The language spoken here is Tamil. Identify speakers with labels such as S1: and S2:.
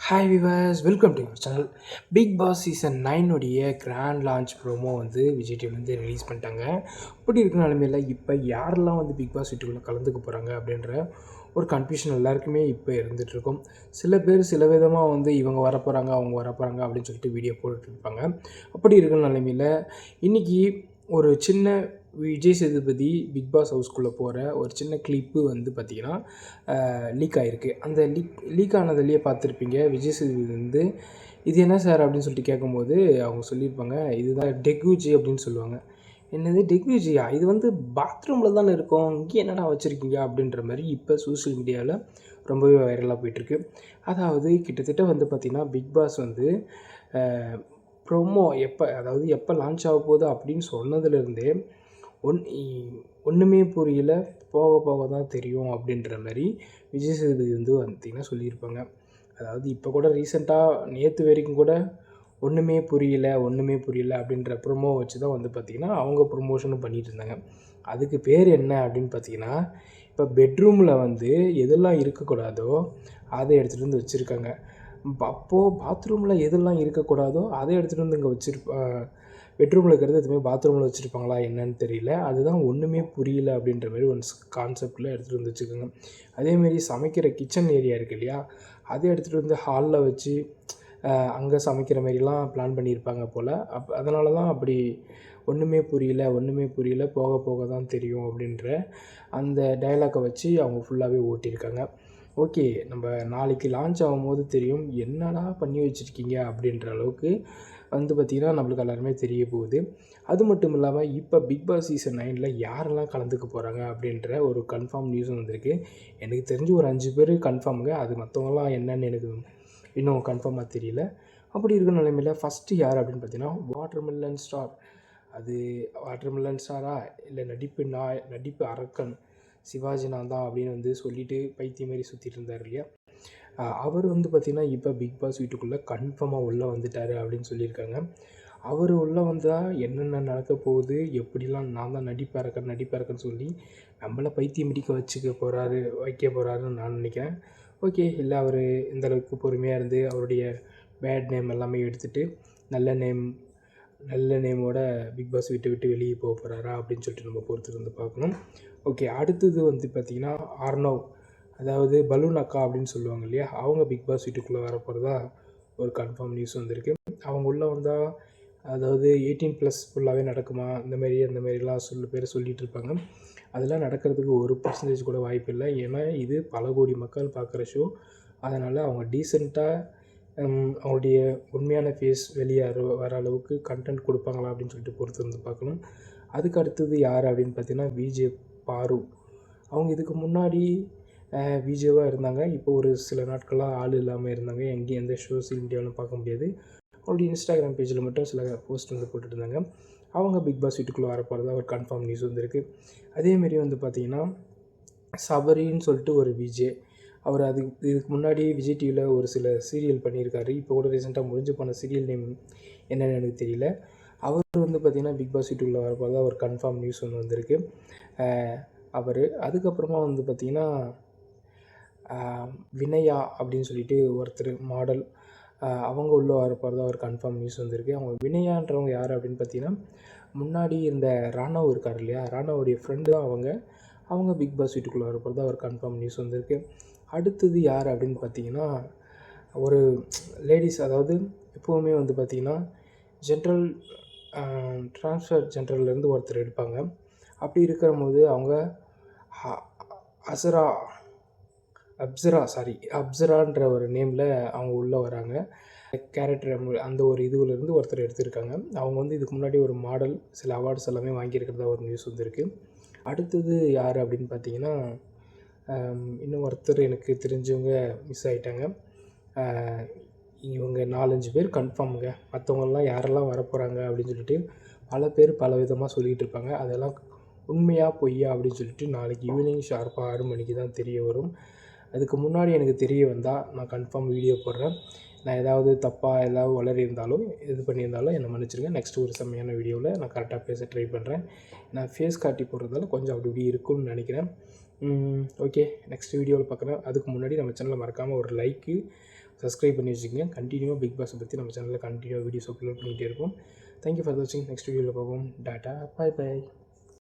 S1: Hi viewers welcome to your channel big boss season நைனுடைய grand launch promo வந்து விஜய் டிவிலேருந்து ரிலீஸ் பண்ணிட்டாங்க. அப்படி இருக்கிற நிலமையில் இப்போ யாரெல்லாம் வந்து பிக் பாஸ் வீட்டுக்குள்ளே கலந்துக்க போகிறாங்க அப்படின்ற ஒரு கன்ஃபியூஷன் எல்லாருக்குமே இப்போ இருந்துகிட்ருக்கும் சில பேர் சில விதமாக வந்து இவங்க வரப்போகிறாங்க அவங்க வரப்போகிறாங்க அப்படின்னு சொல்லிட்டு வீடியோ போட்டுட்ருப்பாங்க அப்படி இருக்கிற நிலமையில் இன்றைக்கி ஒரு சின்ன விஜய் சேதுபதி பிக் பாஸ் ஹவுஸ்குள்ளே போகிற ஒரு சின்ன கிளிப்பு வந்து பார்த்திங்கன்னா லீக் ஆகிருக்கு அந்த லீக் லீக் ஆனதுலேயே பார்த்துருப்பீங்க விஜய் சேதுபதி வந்து இது என்ன சார் அப்படின்னு சொல்லிட்டு கேட்கும்போது அவங்க சொல்லியிருப்பாங்க இதுதான் டெக்யூஜி அப்படின்னு சொல்லுவாங்க. என்னது டெக்யூஜியா இது வந்து பாத்ரூமில் தானே இருக்கும் இங்கே என்னடா வச்சுருக்கீங்க? அப்படின்ற மாதிரி இப்போ சோஷியல் மீடியாவில் ரொம்பவே வைரலாக போயிட்டுருக்கு. அதாவது கிட்டத்தட்ட வந்து பார்த்திங்கன்னா பிக் பாஸ் வந்து ப்ரொமோ எப்போ அதாவது எப்போ லான்ச் ஆக போகுது அப்படின்னு சொன்னதுலேருந்தே ஒன் ஒன்றுமே புரியல. போக போக தான் தெரியும் அப்படின்ற மாதிரி விஜய் சேதுபதி வந்து பார்த்திங்கன்னா சொல்லியிருப்பாங்க. அதாவது இப்போ கூட ரீசெண்டாக நேற்று வரைக்கும் கூட ஒன்றுமே புரியல ஒன்றுமே புரியல அப்படின்ற ப்ரொமோ வச்சு தான் வந்து பார்த்திங்கன்னா அவங்க ப்ரொமோஷனும் பண்ணிகிட்டு இருந்தாங்க. அதுக்கு பேர் என்ன அப்படின்னு பார்த்தீங்கன்னா இப்போ பெட்ரூமில் வந்து எதெல்லாம் இருக்கக்கூடாதோ அதை எடுத்துகிட்டு வந்து வச்சுருக்காங்க. அப்போது பாத்ரூமில் எதெல்லாம் இருக்கக்கூடாதோ அதை எடுத்துகிட்டு வந்து இங்கே வச்சுருப்பா பெட்ரூமில் இருக்கிறது எதுவுமே பாத்ரூமில் வச்சுருப்பாங்களா என்னன்னு தெரியல. அதுதான் ஒன்றுமே புரியல அப்படின்ற மாதிரி ஒன்ஸ் கான்செப்டில் எடுத்துகிட்டு வந்து வச்சுக்கோங்க. அதேமாரி சமைக்கிற கிச்சன் ஏரியா இருக்கு இல்லையா? அதை எடுத்துகிட்டு வந்து ஹாலில் வச்சு அங்கே சமைக்கிற மாரிலாம் பிளான் பண்ணியிருப்பாங்க போல். அப் அதனால தான் அப்படி ஒன்றுமே புரியல ஒன்றுமே புரியல போக போக தான் தெரியும் அப்படின்ற அந்த டைலாக்கை வச்சு அவங்க ஃபுல்லாகவே ஓட்டியிருக்காங்க. ஓகே நம்ம நாளைக்கு லான்ச் ஆகும்போது தெரியும் என்னடா பண்ணி வச்சுருக்கீங்க அப்படின்ற அளவுக்கு வந்து பார்த்திங்கன்னா நம்மளுக்கு எல்லாருமே தெரிய போகுது. அது மட்டும் இல்லாமல் இப்போ பிக் பாஸ் சீசன் நைனில் யாரெல்லாம் கலந்துக்க போகிறாங்க அப்படின்ற ஒரு கன்ஃபார்ம் நியூஸும் வந்திருக்கு. எனக்கு தெரிஞ்சு ஒரு அஞ்சு பேர் கன்ஃபார்முங்க அது மற்றவங்களாம் என்னன்னு எனக்கு இன்னும் கன்ஃபார்மாக தெரியல. அப்படி இருக்கிற நிலைமையில் ஃபஸ்ட்டு யார் அப்படின்னு பார்த்தீங்கன்னா வாட்டர் மில்லன் ஸ்டார் அது வாட்டர்மெல்லன் ஸ்டாரா இல்லை நடிப்பு நாய் நடிப்பு அரக்கன். சிவாஜி நான் தான் அப்படின்னு வந்து சொல்லிட்டு பைத்தியம் மாரி சுற்றிட்டு இருந்தார் இல்லையா? அவர் வந்து பார்த்திங்கன்னா இப்போ பிக் பாஸ் வீட்டுக்குள்ளே கன்ஃபார்மாக உள்ளே வந்துட்டார் அப்படின்னு சொல்லியிருக்காங்க. அவர் உள்ளே வந்தால் என்னென்ன நடக்க போகுது எப்படிலாம் நான் தான் நடிப்பாக இருக்கேன் நடிப்பாக இருக்கேன்னு சொல்லி நம்மளை பைத்தியம் பிடிக்க வச்சுக்க போகிறாரு வைக்க போகிறாருன்னு நான் நினைக்கிறேன். ஓகே இல்லை அவர் இந்த அளவுக்கு பொறுமையாக இருந்து அவருடைய பேட் நேம் எல்லாமே எடுத்துகிட்டு நல்ல நேம் நல்ல நேமோட பிக் பாஸ் விட்டு விட்டு வெளியே போக போகிறாரா அப்படின்னு சொல்லிட்டு நம்ம பொறுத்து வந்து பார்க்கணும். ஓகே அடுத்தது வந்து பார்த்திங்கன்னா ஆர்னவ் அதாவது பலூன் அக்கா அப்படின்னு சொல்லுவாங்க இல்லையா? அவங்க பிக் பாஸ் வீட்டுக்குள்ளே வர போகிறதா ஒரு கன்ஃபார்ம் நியூஸ் வந்திருக்கு. அவங்க உள்ளே வந்தால் அதாவது எயிட்டீன் ப்ளஸ் ஃபுல்லாகவே நடக்குமா? இந்த மாதிரி அந்த மாதிரிலாம் சொல்லு பேர் சொல்லிகிட்டு இருப்பாங்க. அதெல்லாம் நடக்கிறதுக்கு ஒரு பர்சன்டேஜ் கூட வாய்ப்பு இல்லை. ஏன்னா இது பல கோடி மக்கள் பார்க்குற ஷோ அதனால் அவங்க டீசெண்டாக அவங்களுடைய உண்மையான ஃபேஸ் வெளியே வர அளவுக்கு கண்டென்ட் கொடுப்பாங்களா அப்படின்னு சொல்லிட்டு பொறுத்து வந்து பார்க்கணும். அதுக்கு அடுத்தது யார் அப்படின்னு பார்த்தீங்கன்னா விஜே பாரு அவங்க இதுக்கு முன்னாடி விஜேவாக இருந்தாங்க. இப்போ ஒரு சில நாட்களாக ஆள் இல்லாமல் இருந்தாங்க. எங்கேயும் எந்த சோசியல் மீடியாவிலும் பார்க்க முடியாது. அவங்களுடைய இன்ஸ்டாகிராம் பேஜில் மட்டும் சில போஸ்ட் வந்து போட்டுட்டு இருந்தாங்க. அவங்க பிக் பாஸ் வீட்டுக்குள்ளே வர போகிறதா ஒரு கன்ஃபார்ம் நியூஸ் வந்துருக்கு. அதேமாரி வந்து பார்த்திங்கன்னா சபரின்னு சொல்லிட்டு ஒரு விஜே அவர் அது இதுக்கு முன்னாடி விஜய் டிவியில் ஒரு சில சீரியல் பண்ணியிருக்காரு. இப்போ கூட ரீசெண்டாக முடிஞ்சு போன சீரியல் நேம் என்னென்னு எனக்கு தெரியல. அவர் வந்து பார்த்திங்கன்னா பிக் பாஸ் வீட்டுக்குள்ளே வரப்போதான் ஒரு கன்ஃபார்ம் நியூஸ் ஒன்று வந்திருக்கு. அவர். அதுக்கப்புறமா வந்து பார்த்திங்கன்னா வினயா அப்படின்னு சொல்லிட்டு ஒருத்தர் மாடல் அவங்க உள்ளே வர போகிறதா ஒரு கன்ஃபார்ம் நியூஸ் வந்திருக்கு. அவங்க வினயான்றவங்க யார் அப்படின்னு பார்த்தீங்கன்னா முன்னாடி இந்த ராணவ் இருக்கார் இல்லையா? ராணாவுடைய ஃப்ரெண்டு தான் அவங்க. அவங்க பிக் பாஸ் வீட்டுக்குள்ளே வர போகிறதா ஒரு கன்ஃபார்ம் நியூஸ் வந்திருக்கு. அடுத்தது யார் அப்படின்னு பார்த்தீங்கன்னா ஒரு லேடிஸ் அதாவது எப்போவுமே வந்து பார்த்திங்கன்னா ஜென்ரல் ட்ரான்ஸ்ஃபர் ஜென்ரல்லேருந்து ஒருத்தர் எடுப்பாங்க. அப்படி இருக்கிற போது அவங்க அசரா அப்சரா சாரி அப்சரான்ற ஒரு நேமில் அவங்க உள்ளே வராங்க. கேரக்டர் அந்த ஒரு இதுவிலேருந்து ஒருத்தர் எடுத்திருக்காங்க. அவங்க வந்து இதுக்கு முன்னாடி ஒரு மாடல் சில அவார்ட்ஸ் எல்லாமே வாங்கியிருக்கிறதா ஒரு நியூஸ் வந்துருக்கு. அடுத்தது யார் அப்படின்னு பார்த்தீங்கன்னா இன்னும் ஒருத்தர் எனக்கு தெரிஞ்சவங்க மிஸ் ஆகிட்டாங்க இவங்க நாலஞ்சு பேர் கன்ஃபார்முங்க மற்றவங்கெல்லாம் யாரெல்லாம் வரப்போகிறாங்க அப்படின்னு சொல்லிட்டு பல பேர் பல விதமாக சொல்லிகிட்டு இருப்பாங்க. அதெல்லாம் உண்மையாக பொய்யா அப்படின்னு சொல்லிட்டு நாளைக்கு ஈவினிங் ஷார்ப்பாக ஆறு மணிக்கு தான் தெரிய வரும். அதுக்கு முன்னாடி எனக்கு தெரிய வந்தால் நான் கன்ஃபார்ம் வீடியோ போடுறேன். நான் ஏதாவது தப்பாக ஏதாவது வளரி இருந்தாலும் இது பண்ணியிருந்தாலும் என்னை மன்னிச்சிருங்க. நெக்ஸ்ட் ஒரு செம்மையான வீடியோவில் நான் கரெக்டாக பேச ட்ரை பண்ணுறேன் நான் ஃபேஸ் காட்டி போடுறதால கொஞ்சம் அப்படி இப்படி இருக்கும்னு நினைக்கிறேன். ஓகே நெக்ஸ்ட் வீடியோவில் பார்க்குறேன். அதுக்கு முன்னாடி நம்ம சேனலை மறக்காமல் ஒரு லைக்கு சப்ஸ்கிரைப் பண்ணி வச்சுக்கோங்க. கண்டினியூவாக பிக் பாஸை பற்றி நம்ம சேனலில் கண்டினியூவாக வீடியோஸ் அப்லோட் பண்ணிகிட்டே இருப்போம். தேங்க்யூ ஃபார் வாட்சிங் நெக்ஸ்ட் வீடியோவில் பார்ப்போம். Tata bye bye